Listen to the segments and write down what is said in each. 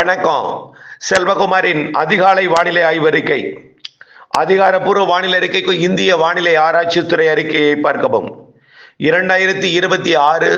வணக்கம். செல்வகுமாரின் அதிகாலை வானிலை ஆய்வறிக்கை. அதிகாரப்பூர்வ வானிலை அறிக்கைக்கு இந்திய வானிலை ஆராய்ச்சித்துறை அறிக்கையை பார்க்கவும். இரண்டாயிரத்தி இருபத்தி ஆறு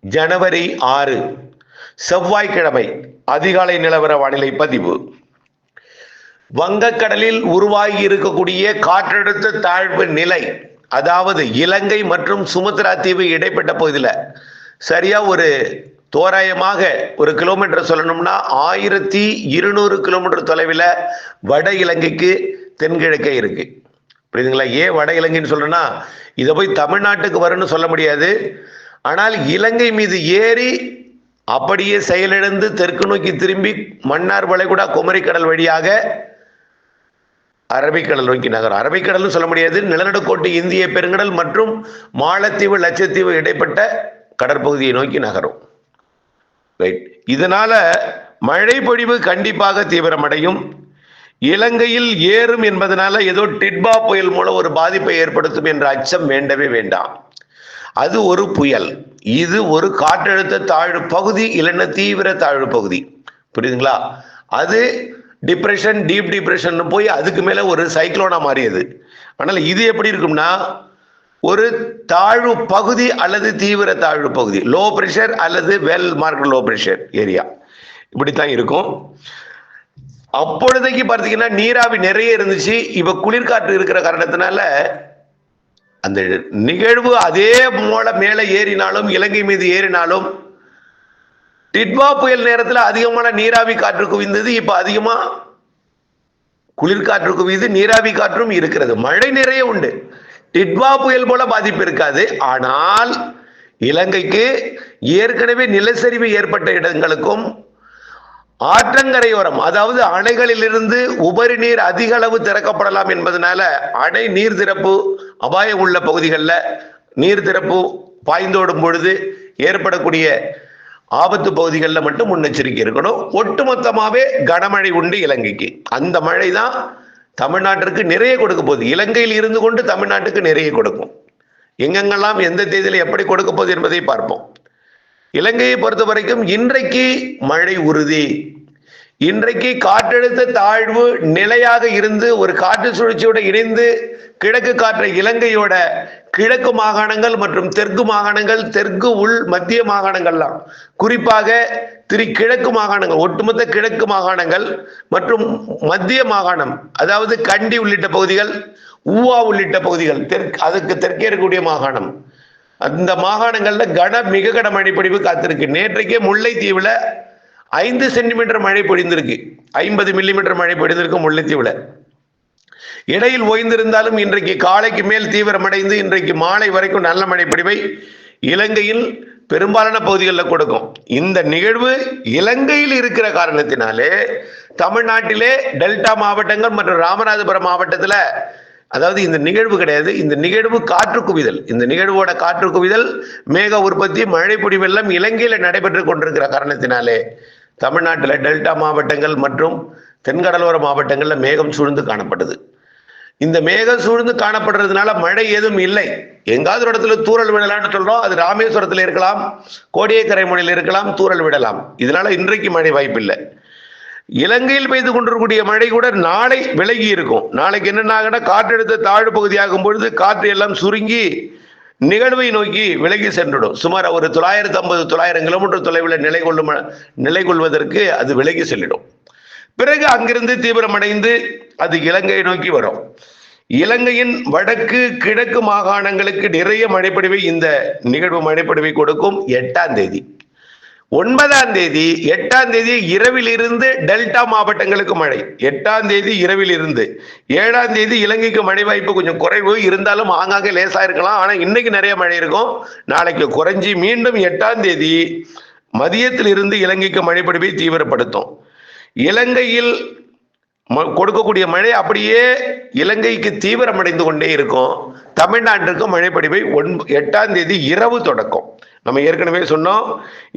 ஜனவரி ஆறு செவ்வாய்க்கிழமை அதிகாலை நிலவர வானிலை பதிவு. வங்கக்கடலில் உருவாகி இருக்கக்கூடிய காற்றழுத்த தாழ்வு நிலை அதாவது இலங்கை மற்றும் சுமத்ரா தீவு இடைப்பட்ட பகுதியில் சரியா ஒரு தோராயமாக ஒரு கிலோமீட்டர் சொல்லணும்னா ஆயிரத்தி இருநூறு கிலோமீட்டர் தொலைவில் வட இலங்கைக்கு தென்கிழக்கே இருக்கு. புரியுதுங்களா? ஏன் வட இலங்கைன்னு சொல்றேன்னா இதை போய் தமிழ்நாட்டுக்கு வரும்னு சொல்ல முடியாது. ஆனால் இலங்கை மீது ஏறி அப்படியே செயலிழந்து தெற்கு நோக்கி திரும்பி மன்னார் வளைகுடா குமரிக்கடல் வழியாக அரபிக்கடல் நோக்கி நகரும். அரபிக்கடல்னு சொல்ல முடியாது. நிலநடுக்கோட்டு இந்திய பெருங்கடல் மற்றும் மாலத்தீவு லட்சத்தீவு இடைப்பட்ட கடற்பகுதியை நோக்கி நகரும். ரைட் இதனால மழை பொழிவு கண்டிப்பாக தீவிரமடையும். இலங்கையில் ஏறும் என்பதனால ஏதோ டிட்பா புயல் மூலம் ஒரு பாதிப்பை ஏற்படுத்தும் என்ற அச்சம் வேண்டவே வேண்டாம். அது ஒரு புயல். இது ஒரு காற்றழுத்த தாழ்வு பகுதி இல்லைன்னா தீவிர தாழ்வு பகுதி. புரியுதுங்களா? அது டிப்ரெஷன் டீப் டிப்ரெஷன் போய் அதுக்கு மேல ஒரு சைக்ளோனா மாறியது. ஆனால் இது எப்படி இருக்கும்னா ஒரு தாழ்வு பகுதி அல்லது தீவிர தாழ்வு பகுதி லோ பிரஷர் அல்லது well mark low pressure area இப்படித்தான் இருக்கும். அப்பொழுதைக்கு பார்த்தீங்கன்னா நீராவி நிறைய இருந்துச்சு. இப்ப குளிர்காற்று இருக்கிற காரணத்தினால அந்த நிகழ்வு அதே மூல மேலே ஏறினாலும் இலங்கை மீது ஏறினாலும் டிட்வா புயல் நேரத்தில் அதிகமான நீராவி காற்று குவிந்தது. இப்ப அதிகமா குளிர்காற்று குவிந்து நீராவி காற்றும் இருக்கிறது. மழை நிறைய உண்டு. டிட்வா புயல் போல பாதிப்பு இருக்காது. ஆனால் இலங்கைக்கு ஏற்கனவே நிலச்சரிவு ஏற்பட்ட இடங்களுக்கும் ஆற்றங்கரையோரம் அதாவது அணைகளிலிருந்து உபரி நீர் அதிக அளவு திறக்கப்படலாம் என்பதனால அணை நீர் திறப்பு அபாயம் உள்ள பகுதிகளில் நீர் திறப்பு பாய்ந்தோடும் பொழுது ஏற்படக்கூடிய ஆபத்து பகுதிகளில் மட்டும் முன்னெச்சரிக்கை இருக்கணும். ஒட்டுமொத்தமாகவே கனமழை உண்டு இலங்கைக்கு. அந்த மழை தான் தமிழ்நாட்டிற்கு நிறைய கொடுக்க போகுது. இலங்கையில் இருந்து கொண்டு தமிழ்நாட்டுக்கு நிறைய கொடுக்கும். எங்கெங்கெல்லாம் எந்த தேதியில் எப்படி கொடுக்க போகுது என்பதை பார்ப்போம். இலங்கையை பொறுத்த வரைக்கும் இன்றைக்கு மழை உறுதி. இன்றைக்கு காற்றழுத்த தாழ்வு நிலையாக இருந்து ஒரு காற்று சுழற்சியோட இணைந்து கிழக்கு காற்ற இலங்கையோட கிழக்கு மாகாணங்கள் மற்றும் தெற்கு மாகாணங்கள் தெற்கு உள் மத்திய மாகாணங்கள்லாம். குறிப்பாக திரு கிழக்கு மாகாணங்கள் ஒட்டுமொத்த கிழக்கு மாகாணங்கள் மற்றும் மத்திய மாகாணம் அதாவது கண்டி உள்ளிட்ட பகுதிகள் ஊவா உள்ளிட்ட பகுதிகள் தெற்கு அதுக்கு தெற்கே இருக்கக்கூடிய மாகாணம். அந்த மாகாணங்கள்ல கன மிக கன மழைப்பொழிவு காத்திருக்கு. நேற்றைக்கே முல்லைத்தீவுல ஐந்து சென்டிமீட்டர் மழை பொழிந்திருக்கு. ஐம்பது மில்லிமீட்டர் மழை பொழிந்திருக்கு முல்லைத்தீவுல. இடையில் ஓய்ந்திருந்தாலும் இன்றைக்கு காலைக்கு மேல் தீவிரமடைந்து இன்றைக்கு மாலை வரைக்கும் நல்ல மழை பொழிவை இலங்கையில் பெரும்பாலான பகுதிகளில் கொடுக்கும். இந்த நிகழ்வு இலங்கையில் இருக்கிற காரணத்தினாலே தமிழ்நாட்டிலே டெல்டா மாவட்டங்கள் மற்றும் ராமநாதபுரம் மாவட்டத்தில் அதாவது இந்த நிகழ்வு கிடையாது இந்த நிகழ்வு காற்று குவிதல். இந்த நிகழ்வோட காற்று குவிதல் மேக உற்பத்தி மழை பொடி வெள்ளம் இலங்கையில் நடைபெற்று கொண்டிருக்கிற காரணத்தினாலே தமிழ்நாட்டில் டெல்டா மாவட்டங்கள் மற்றும் தென்கடலோர மாவட்டங்களில் மேகம் சூழ்ந்து காணப்படுது இந்த மேகம் சூழ்ந்து காணப்படுறதுனால மழை எதுவும் இல்லை. எங்காவது ஒரு இடத்துல தூரல் விடலாம்னு சொல்றோம். அது ராமேஸ்வரத்தில் இருக்கலாம் கோடியக்கரை மொழியில் இருக்கலாம் தூரல் விடலாம். இதனால இன்றைக்கு மழை வாய்ப்பில்லை. இலங்கையில் பெய்து கொண்டிருக்கக்கூடிய மழை கூட நாளை விலகி இருக்கும். நாளைக்கு என்னென்ன காற்றழுத்த தாழ்வு பகுதியாகும் பொழுது காற்று எல்லாம் சுருங்கி நிகழ்வை நோக்கி விலகி சென்றுடும். சுமார் ஒரு தொள்ளாயிரத்து ஐம்பது தொள்ளாயிரம் கிலோமீட்டர் தொலைவில் நிலை கொள்ளும் நிலை கொள்வதற்கு அது விலகி செல்லிடும். பிறகு அங்கிருந்து தீவிரமடைந்து அது இலங்கையை நோக்கி வரும். இலங்கையின் வடக்கு கிழக்கு மாகாணங்களுக்கு நிறைய மழைப்பொழிவை இந்த நிகழ்வு மழைப்பொழிவை கொடுக்கும் எட்டாம் தேதி. ஒன்பதாம் தேதி எட்டாம் தேதி இரவில் இருந்து டெல்டா மாவட்டங்களுக்கு மழை. எட்டாம் தேதி இரவில் இருந்து ஏழாம் தேதி இலங்கைக்கு மழை வாய்ப்பு கொஞ்சம் குறைவு. இருந்தாலும் ஆங்காங்கே லேசா இருக்கலாம். ஆனா இன்னைக்கு நிறைய மழை இருக்கும். நாளைக்கு குறைஞ்சி மீண்டும் எட்டாம் தேதி மதியத்தில் இருந்து இலங்கைக்கு மழைப்பொழிவை தீவிரப்படுத்தும். இலங்கையில் கொடுக்கக்கூடிய மழை அப்படியே இலங்கைக்கு தீவிரமடைந்து கொண்டே இருக்கும். தமிழ்நாட்டிற்கு மழைப்பொழிவை ஒன் எட்டாம் தேதி இரவு தொடக்கம். நம்ம ஏற்கனவே சொன்னோம்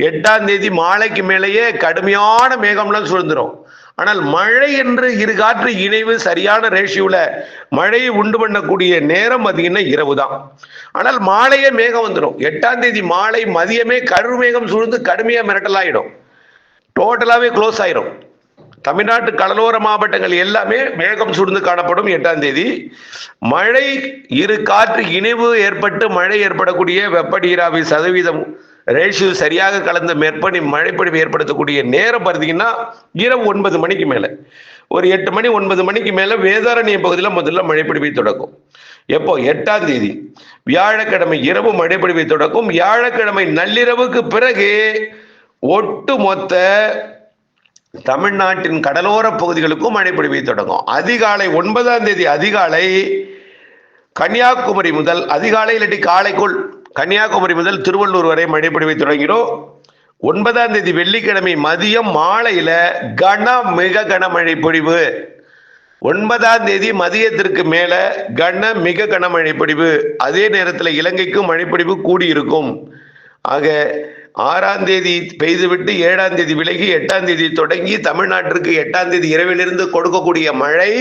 எட்டாம் தேதி மாலைக்கு மேலேயே கடுமையான மேகம்லாம் சூழ்ந்துரும். ஆனால் மழை என்று இரு காற்று இணைவு சரியான ரேஷியோல மழையை உண்டு பண்ணக்கூடிய நேரம் பார்த்தீங்கன்னா இரவு தான் ஆனால் மாலையே மேகம் வந்துடும் எட்டாம் தேதி மாலை மதியமே கருமேகம் சூழ்ந்து கடுமையாக மிரட்டலாயிடும் டோட்டலாகவே க்ளோஸ் ஆயிரும். தமிழ்நாட்டு கடலோர மாவட்டங்கள் எல்லாமே மேகம் சூழ்ந்து காணப்படும் எட்டாம் தேதி. மழை இரு காற்று இணைவு ஏற்பட்டு மழை ஏற்படக்கூடிய வெப்பநீராவி சதவீதம் ரேஷியோ சரியாக கலந்த மேற்படி மழைப்பொழிவு ஏற்படுத்தக்கூடிய நேரம் பார்த்தீங்கன்னா இரவு ஒன்பது மணிக்கு மேலே. ஒரு எட்டு மணி ஒன்பது மணிக்கு மேலே வேதாரண்ய பகுதியில் முதல்ல மழைப்பொழிவை தொடக்கும். எப்போ? எட்டாம் தேதி. வியாழக்கிழமை இரவு மழைப்பொழிவை தொடக்கும். வியாழக்கிழமை நள்ளிரவுக்கு பிறகு ஒட்டு மொத்த தமிழ்நாட்டின் கடலோர பகுதிகளுக்கும் மழை பொழிவை தொடங்கும். அதிகாலை ஒன்பதாம் தேதி அதிகாலை கன்னியாகுமரி முதல் அதிகாலை இல்லாட்டி காலைக்குள் கன்னியாகுமரி முதல் திருவள்ளூர் வரை மழை பொழிவை தொடங்கிடும் ஒன்பதாம் தேதி வெள்ளிக்கிழமை மதியம் மாலையில கன மிக கனமழை பொழிவு ஒன்பதாம் தேதி மதியத்திற்கு மேல கன மிக கனமழை பொழிவு அதே நேரத்தில் இலங்கைக்கும் மழைப்பொழிவு கூடியிருக்கும். ஆக ஆறாம் தேதி பெய்துவிட்டு ஏழாம் தேதி விலகி எட்டாம் தேதி தொடங்கி தமிழ்நாட்டிற்கு எட்டாம் தேதி இரவிலிருந்து கொடுக்கக்கூடிய மழை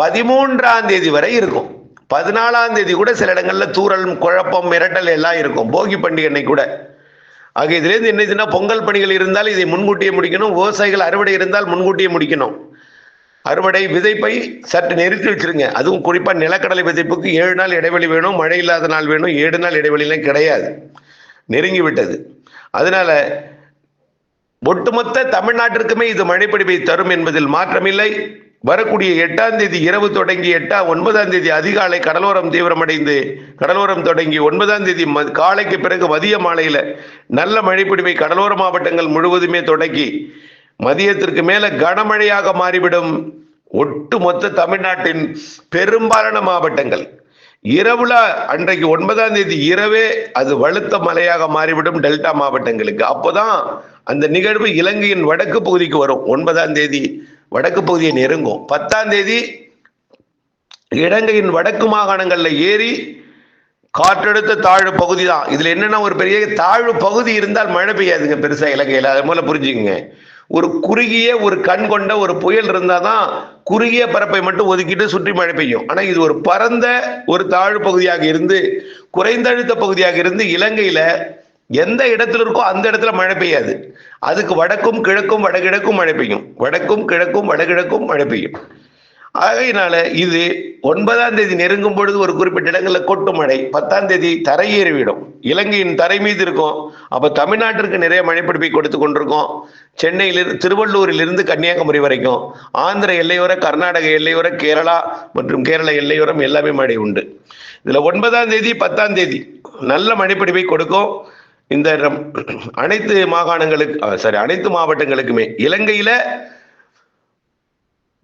பதிமூன்றாம் தேதி வரை இருக்கும். பதினாலாம் தேதி கூட சில இடங்களில் தூறல் குழப்பம் மிரட்டல் எல்லாம் இருக்கும். போகி பண்டிகை அன்னைக்கு கூட. ஆக இதுலேருந்து என்னதுன்னா பொங்கல் பணிகள் இருந்தால் இதை முன்கூட்டியே முடிக்கணும். விவசாயிகள் அறுவடை இருந்தால் முன்கூட்டியே முடிக்கணும். அறுவடை விதைப்பை சற்று நெருக்கி வச்சிருங்க. அதுவும் குறிப்பாக நிலக்கடலை விதைப்புக்கு ஏழு நாள் இடைவெளி வேணும் மழை இல்லாத நாள் வேணும் ஏழு நாள் இடைவெளிலாம் கிடையாது. நெருங்கி விட்டது அதனால ஒட்டுமொத்த தமிழ்நாட்டிற்குமே இது மழைப்பிடிப்பை தரும் என்பதில் மாற்றமில்லை. வரக்கூடிய எட்டாம் தேதி இரவு தொடங்கி எட்டா ஒன்பதாம் தேதி அதிகாலை கடலோரம் தீவிரமடைந்து கடலோரம் தொடங்கி ஒன்பதாம் தேதி ம- காலைக்கு பிறகு மதிய மாலையில நல்ல மழைப்பிடிப்பை கடலோர மாவட்டங்கள் முழுவதுமே தொடங்கி மதியத்திற்கு மேல கனமழையாக மாறிவிடும் ஒட்டுமொத்த தமிழ்நாட்டின் பெரும்பாலான மாவட்டங்கள். இரவுல அன்றைக்கு ஒன்பதாம் தேதி இரவே அது வலுத்த மலையாக மாறிவிடும் டெல்டா மாவட்டங்களுக்கு. அப்போதான் அந்த நிகழ்வு இலங்கையின் வடக்கு பகுதிக்கு வரும். ஒன்பதாம் தேதி வடக்கு பகுதியை நெருங்கும். பத்தாம் தேதி இலங்கையின் வடக்கு மாகாணங்கள்ல ஏறி காற்றழுத்த தாழ்வு பகுதி தான் இதுல என்னன்னா ஒரு பெரிய தாழ்வு பகுதி இருந்தால் மழை பெய்யாதுங்க பெருசா இலங்கையில. அது மூலம் புரிஞ்சுக்குங்க. ஒரு குறுகிய ஒரு கண் கொண்ட ஒரு புயல் இருந்தால் தான் குறுகிய பரப்பை மட்டும் ஒதுக்கிட்டு சுற்றி மழை பெய்யும். ஆனால் இது ஒரு பரந்த ஒரு தாழ்வு பகுதியாக இருந்து குறைந்தழுத்த பகுதியாக இருந்து இலங்கையில் எந்த இடத்துல இருக்கோ அந்த இடத்துல மழை பெய்யாது. அதுக்கு வடக்கும் கிழக்கும் வடகிழக்கும் மழை பெய்யும். வடக்கும் கிழக்கும் வடகிழக்கும் மழை பெய்யும். ஆகையினால இது ஒன்பதாம் தேதி நெருங்கும் பொழுது ஒரு குறிப்பிட்ட இடங்களில் கொட்டு மழை. பத்தாம் தேதி தரையேறிவிடும் இலங்கையின் தரை மீது இருக்கும். அப்ப தமிழ்நாட்டிற்கு நிறைய மழைப்பிடிப்பை கொடுத்து கொண்டிருக்கோம். சென்னையிலிருந்து திருவள்ளூரிலிருந்து கன்னியாகுமரி வரைக்கும். ஆந்திர எல்லையோர கர்நாடக எல்லையோர கேரளா மற்றும் கேரள எல்லையோரம் எல்லாமே மழை உண்டு. இதுல ஒன்பதாம் தேதி பத்தாம் தேதி நல்ல மழைப்பிடிப்பை கொடுக்கும். இந்த அனைத்து மாகாணங்களுக்கு சாரி அனைத்து மாவட்டங்களுக்குமே. இலங்கையில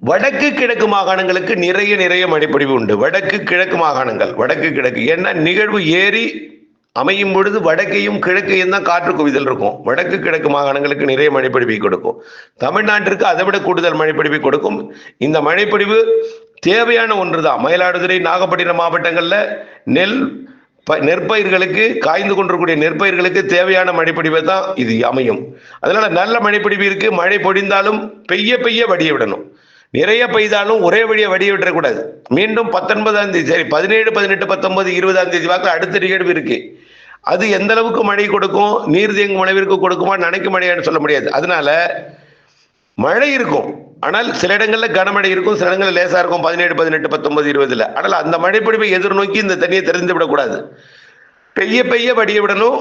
வடக்கு கிழக்கு மாகாணங்களுக்கு நிறைய நிறைய மழைப்பொழிவு உண்டு. வடக்கு கிழக்கு மாகாணங்கள் வடக்கு கிழக்கு. ஏன்னா நிகழ்வு ஏறி அமையும் பொழுது வடக்கையும் கிழக்கையும் தான் காற்று குவிதல் இருக்கும். வடக்கு கிழக்கு மாகாணங்களுக்கு நிறைய மழைப்பொழிவை கொடுக்கும். தமிழ்நாட்டிற்கு அதை விட கூடுதல் மழைப்பொழிவை கொடுக்கும். இந்த மழைப்பொழிவு தேவையான ஒன்று தான் மயிலாடுதுறை நாகப்பட்டினம் மாவட்டங்களில் நெல் ப- நெற்பயிர்களுக்கு காய்ந்து கொண்டிருக்கக்கூடிய நெற்பயிர்களுக்கு தேவையான மழைப்பொழிவை தான் இது அமையும். அதனால நல்ல மழைப்பொழிவு இருக்கு. மழை பொழிந்தாலும் பெய்ய பெய்ய வடிய விடணும். நிறைய பெய்தாலும் ஒரே வழியை வடிய விட்டுறக்கூடாது மீண்டும் பத்தொன்பதாம் தேதி சரி பதினேழு பதினெட்டு பத்தொன்பது இருபதாம் தேதி வாக்கில் அடுத்த நிகழ்வு இருக்கு. அது எந்த அளவுக்கு மழை கொடுக்கும் நீர் தேங்கும் அளவிற்கு கொடுக்குமா நினைக்க மழையான்னு சொல்ல முடியாது. அதனால மழை இருக்கும். ஆனால் சில இடங்களில் கனமழை இருக்கும் சில இடங்களில் லேசாக இருக்கும் பதினேழு பதினெட்டு பத்தொன்பது இருபதுல. ஆனால் அந்த மழைப்பொழிவை எதிர்நோக்கி இந்த தண்ணியை தெரிந்து விடக்கூடாது. பெய்ய பெய்ய வடிய விடணும்.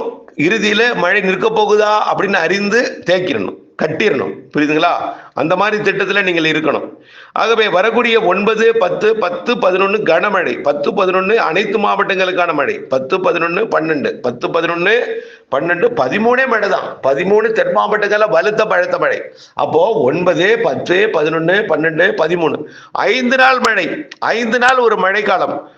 இறுதியில் மழை நிற்க போகுதா அப்படின்னு அறிந்து தேக்கிடணும். கட்டிடணும் புரியுதுங்களா? அந்த மாதிரி திட்டத்தில் நீங்கள் இருக்கணும். ஆகவே வரக்கூடிய ஒன்பது பத்து பத்து பதினொன்னு கனமழை. பத்து பதினொன்னு அனைத்து மாவட்டங்களுக்கான மழை. பத்து பதினொன்னு பன்னெண்டு. பத்து பதினொன்னு பன்னெண்டு பதிமூணே மழை தான். பதிமூணு தென் மாவட்டங்களில் வலுத்த பழுத்த மழை. அப்போ ஒன்பது பத்து பதினொன்னு பன்னெண்டு பதிமூணு. ஐந்து நாள் மழை. ஐந்து நாள் ஒரு மழைக்காலம்.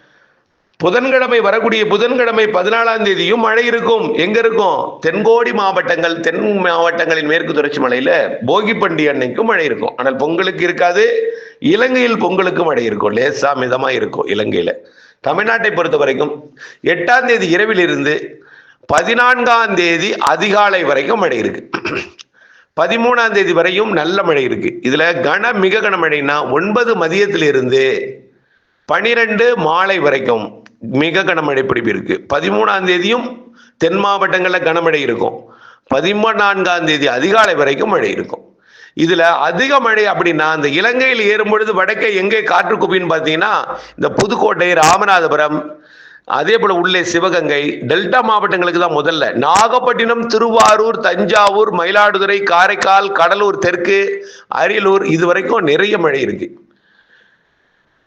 புதன்கிழமை வரக்கூடிய புதன்கிழமை பதினாலாம் தேதியும் மழை இருக்கும். எங்க இருக்கும்? தென்கோடி மாவட்டங்கள் தென் மாவட்டங்களின் மேற்கு தொடர்ச்சி மலையில போகி பண்டிகை அன்னைக்கும் மழை இருக்கும். ஆனால் பொங்கலுக்கு இருக்காது. இலங்கையில் பொங்கலுக்கு மழை இருக்கும். லேசா மிதமா இருக்கும் இலங்கையில. தமிழ்நாட்டை பொறுத்த வரைக்கும் எட்டாம் தேதி இரவில் இருந்து பதினான்காம் தேதி அதிகாலை வரைக்கும் மழை இருக்கு. பதிமூணாம் தேதி வரையும் நல்ல மழை இருக்கு. இதுல கன மிக கனமழைனா ஒன்பது மதியத்திலிருந்து பனிரெண்டு மாலை வரைக்கும் மிக கனமழை பிடிப்பு பதிமூணாம் தேதியும் தென் மாவட்டங்களில் கனமழை இருக்கும். பதிமூணான்காம் தேதி அதிகாலை வரைக்கும் மழை இருக்கும். இதுல அதிக மழை அப்படின்னா இந்த இலங்கையில் ஏறும் பொழுது வடக்கே எங்கே காற்று குப்பின்னு பார்த்தீங்கன்னா இந்த புதுக்கோட்டை ராமநாதபுரம் அதே போல உள்ளே சிவகங்கை டெல்டா மாவட்டங்களுக்கு தான் முதல்ல. நாகப்பட்டினம் திருவாரூர் தஞ்சாவூர் மயிலாடுதுறை காரைக்கால் கடலூர் தெற்கு அரியலூர் இது வரைக்கும் நிறைய மழை இருக்கு.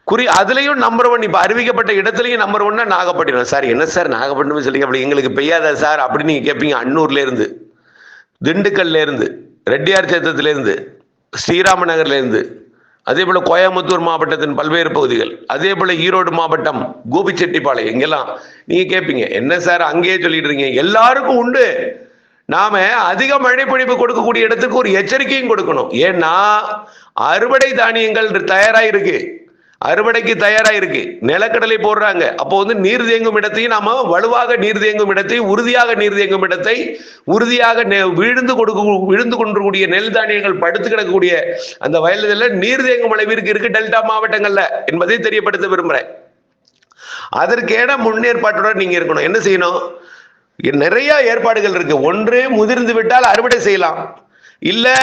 குறி அதுலயும் நம்பர் ஒன் இப்ப அறிவிக்கப்பட்ட இடத்துலயும் நம்பர் ஒன்னா நாகப்பட்டினம். சார் என்ன சார் நாகப்பட்டினம் சொல்லி அப்படி எங்களுக்கு பெய்யாதா சார்? அப்படின்னு நீங்க கேட்பீங்க அன்னூர்ல இருந்து திண்டுக்கல்ல இருந்து ரெட்டியார் சேத்தத்துல இருந்து ஸ்ரீராம நகர்ல இருந்து அதே போல கோயம்புத்தூர் மாவட்டத்தின் பல்வேறு பகுதிகள் அதே போல ஈரோடு மாவட்டம் கோபிச்செட்டிப்பாளையம் இங்கெல்லாம் நீங்க கேட்பீங்க என்ன சார் அங்கேயே சொல்லிட்டு இருக்கீங்க? எல்லாருக்கும் உண்டு. நாம அதிக மழை பொழிவு கொடுக்கக்கூடிய இடத்துக்கு ஒரு எச்சரிக்கையும் கொடுக்கணும். ஏன்னா அறுவடை தானியங்கள் தயாராக இருக்கு அறுவடைக்கு தயாரா இருக்கு நிலக்கடலை போடுறாங்க. அப்போ வந்து நீர் தேங்கும் இடத்தையும் நாம வலுவாக நீர் தேங்கும் இடத்தை உறுதியாக நீர் தேங்கும் இடத்தை உறுதியாக நெ- விழுந்து கொடுக்க விழுந்து கொண்டிருக்கூடிய நெல் தானியங்கள் படுத்து கிடக்கக்கூடிய அந்த வயல்களில் நீர் தேங்கும் அளவிற்கு இருக்கு டெல்டா மாவட்டங்கள்ல என்பதை தெரியப்படுத்த விரும்புறேன். அதற்கேன முன்னேற்பாட்டுடன் நீங்க இருக்கணும். என்ன செய்யணும்? நிறைய ஏற்பாடுகள் இருக்கு. ஒன்று முதிர்ந்து விட்டால் அறுவடை செய்யலாம். இல்ல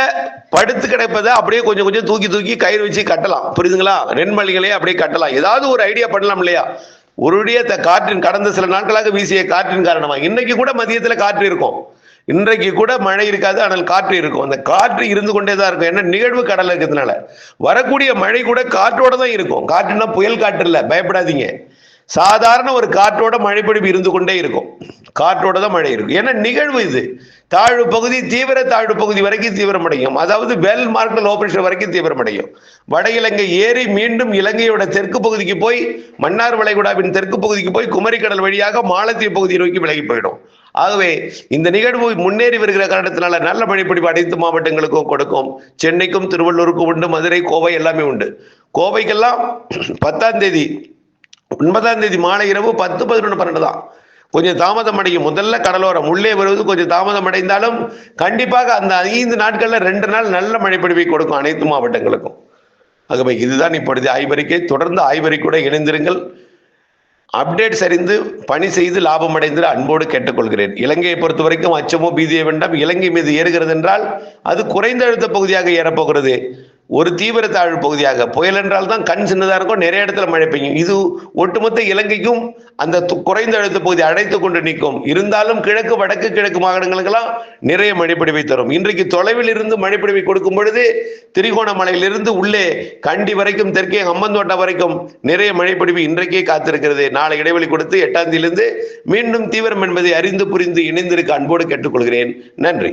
படுத்து கிடப்பதை அப்படியே கொஞ்சம் கொஞ்சம் தூக்கி தூக்கி கயிறு வச்சு கட்டலாம். புரியுதுங்களா? நென்மலிகளே அப்படியே கட்டலாம். ஏதாவது ஒரு ஐடியா பண்ணலாம் இல்லையா? ஒருடைய த- காற்றின் கடந்த சில நாட்களாக வீசிய காற்றின் காரணமா இன்னைக்கு கூட மதியத்துல காற்று இருக்கும். இன்றைக்கு கூட மழை இருக்காது ஆனால் காற்று இருக்கும். அந்த காற்று இருந்து கொண்டே தான் இருக்கும். ஏன்னா நிகழ்வு கடல் இருக்கிறதுனால. வரக்கூடிய மழை கூட காற்றோட தான் இருக்கும். காற்றுனா புயல் காற்று இல்ல. பயப்படாதீங்க. சாதாரண ஒரு காற்றோட மழைப்பிடிப்பு இருந்து கொண்டே இருக்கும். காற்றோட தான் மழை இருக்கும் ஏன்னா நிகழ்வு இது? தாழ்வு பகுதி தீவிர தாழ்வு பகுதி வரைக்கும் தீவிரமடையும். அதாவது வெல் மார்க்டு லோ வரைக்கும் தீவிரமடையும். வட இலங்கை ஏறி மீண்டும் இலங்கையோட தெற்கு பகுதிக்கு போய் மன்னார் வளைகுடாவின் தெற்கு பகுதிக்கு போய் குமரிக்கடல் வழியாக மாலத்தீவு பகுதியை நோக்கி விலகி போயிடும். ஆகவே இந்த நிகழ்வு முன்னேறி வருகிற காரணத்தினால நல்ல மழைப்பிடிப்பு அனைத்து மாவட்டங்களுக்கும் கொடுக்கும். சென்னைக்கும் திருவள்ளூருக்கும் உண்டு மதுரை கோவை எல்லாமே உண்டு. கோவைக்கெல்லாம் பத்தாம் தேதி ஒன்பதாம் தேதி மாலை இரவு பத்து பதினொன்று பன்னெண்டு தான். கொஞ்சம் தாமதம் அடையும். முதல்ல கடலோரம் உள்ளே வருவது கொஞ்சம் தாமதம் அடைந்தாலும் கண்டிப்பாக அந்த ஐந்து நாட்கள்ல ரெண்டு நாள் நல்ல மழைப்பொழிவை கொடுக்கும் அனைத்து மாவட்டங்களுக்கும். ஆகவே இதுதான் இப்பொழுது ஆய்வறிக்கை. தொடர்ந்து ஆய்வறிக்கூட இணைந்திருங்கள். அப்டேட் சரிந்து பணி செய்து லாபம் அடைந்து அன்போடு கேட்டுக்கொள்கிறேன். இலங்கையை பொறுத்த வரைக்கும் அச்சமோ பீதியை வேண்டாம். இலங்கை மீது ஏறுகிறது என்றால் அது குறைந்த அழுத்த பகுதியாக ஏறப்போகிறது. ஒரு தீவிர தாழ்வு பகுதியாக புயல் என்றால் தான் கண் சின்னதாக இருக்கும் நிறைய இடத்துல மழை பெய்யும். இது ஒட்டுமொத்த இலங்கைக்கும் அந்த குறைந்த அழுத்த பகுதி அடைத்து கொண்டு நிற்கும். இருந்தாலும் கிழக்கு வடக்கு கிழக்கு மாகாணங்களுக்கெல்லாம் நிறைய மழைப்பிடிவை தரும். இன்றைக்கு தொலைவில் இருந்து மழைப்பிடிவை கொடுக்கும் பொழுது திரிகோணமலையிலிருந்து உள்ளே கண்டி வரைக்கும் தெற்கே ஹம்மந்தோட்டம் வரைக்கும் நிறைய மழைப்பிடிவு இன்றைக்கே காத்திருக்கிறது. நாளை இடைவெளி கொடுத்து எட்டாம் தேதியிலிருந்து மீண்டும் தீவிரம் என்பதை அறிந்து புரிந்து இணைந்திருக்க அன்போடு கேட்டுக்கொள்கிறேன். நன்றி.